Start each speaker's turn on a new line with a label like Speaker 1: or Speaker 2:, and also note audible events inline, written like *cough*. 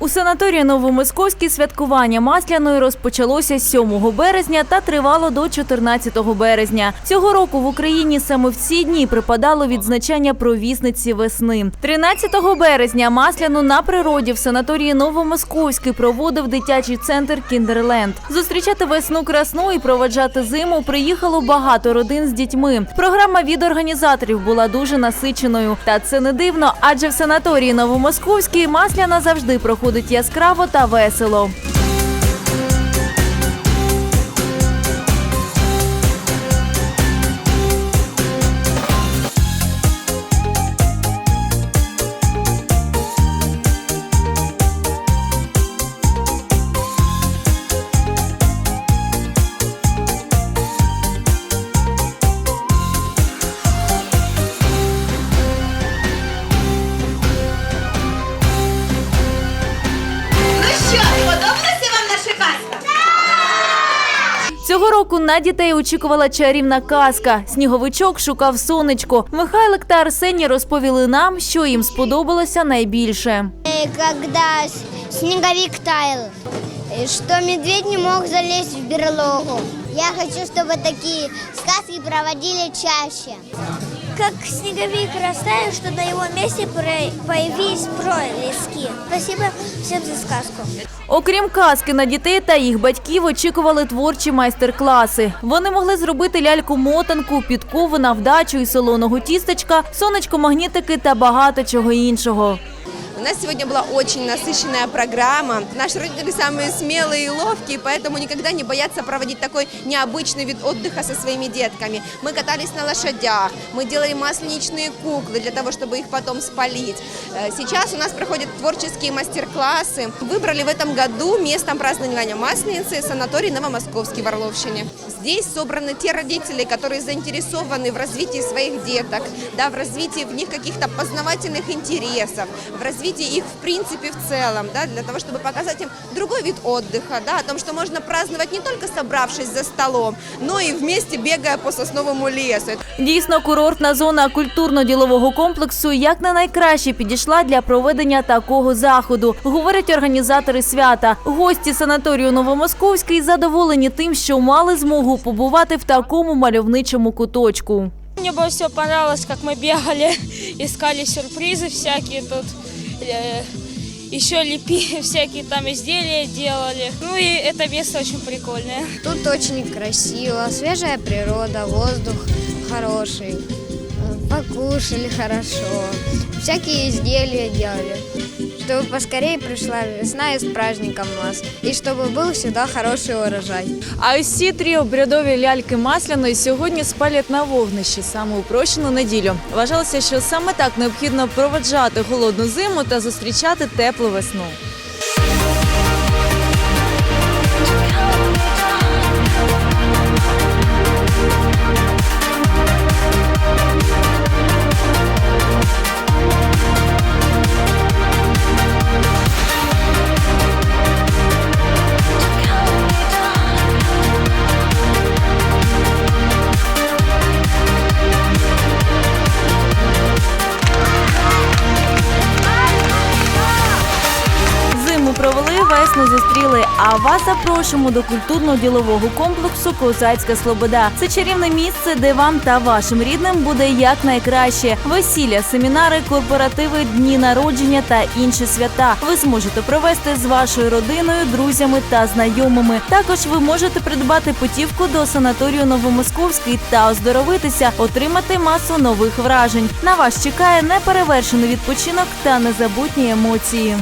Speaker 1: У санаторії Новомосковській святкування Масляної розпочалося 7 березня та тривало до 14 березня. Цього року в Україні саме в ці дні припадало відзначання провісниці весни. 13 березня Масляну на природі в санаторії Новомосковський проводив дитячий центр Кіндерленд. Зустрічати весну красну і проведжати зиму приїхало багато родин з дітьми. Програма від організаторів була дуже насиченою. Та це не дивно, адже в санаторії Новомосковській Масляна завжди проходить яскраво та весело. Цього року на дітей очікувала чарівна казка. Сніговичок шукав сонечко. Михайлик та Арсеній розповіли нам, що їм сподобалося найбільше.
Speaker 2: Э, Когда с- снеговик таял, э, что медведь не мог залезть в берлогу. Я хочу, чтобы такие сказки проводили чаще. Как снеговик растаял, что на его месте появились пролески. Спасибо всем за сказку.
Speaker 1: Окрім казки на дітей та їх батьків очікували творчі майстер-класи. Вони могли зробити ляльку-мотанку, підкову на вдачу і солоного тістечка, сонечко-магнітики та багато чого іншого.
Speaker 3: У нас сегодня была очень насыщенная программа. Наши родители самые смелые и ловкие, поэтому никогда не боятся проводить такой необычный вид отдыха со своими детками. Мы катались на лошадях, мы делали масленичные куклы для того, чтобы их потом спалить. Э, Сейчас у нас проходят творческие мастер-классы. Выбрали в этом году местом празднования Масленицы санаторий Новомосковский в Орловщине. Здесь собраны те родители, которые заинтересованы в развитии своих деток, да, в развитии в них каких-то познавательных интересов, в развитии их в принципе в целом, да, для того, чтобы показать им другой вид отдыха, да, о том, что можно праздновать не только собравшись за столом, но и вместе бегая по сосновому лесу.
Speaker 1: Дійсно, курортна зона культурно-ділового комплексу як на найкраще підійшла для проведення такого заходу, говорять організатори свята. Гості санаторію Новомосковський задоволені тим, що мали змогу побувати в такому мальовничому куточку.
Speaker 4: Мне больше всего понравилось, как мы бегали, *laughs* искали сюрпризы всякие тут, э, еще лепили *laughs* всякие там изделия делали. Ну и это место очень прикольное.
Speaker 2: Тут очень красиво, свежая природа, воздух хороший Э, Покушали хорошо, всякие изделия делали. Чтобы поскорее пришла весна и с праздником нас. И чтобы был всегда хороший урожай.
Speaker 1: А ось ці три обрядові ляльки масляної сьогодні спалять на вогнищі саме у прощену неділю. Вважалося, що саме так необхідно проведжати холодну зиму та зустрічати теплу весну. Весну зустріли. А вас запрошуємо до культурно-ділового комплексу Козацька Слобода. Це чарівне місце, де вам та вашим рідним буде якнайкраще. Весілля, семінари, корпоративи, дні народження та інші свята. Ви зможете провести з вашою родиною, друзями та знайомими. Також ви можете придбати путівку до санаторію Новомосковський та оздоровитися, отримати масу нових вражень. На вас чекає неперевершений відпочинок та незабутні емоції.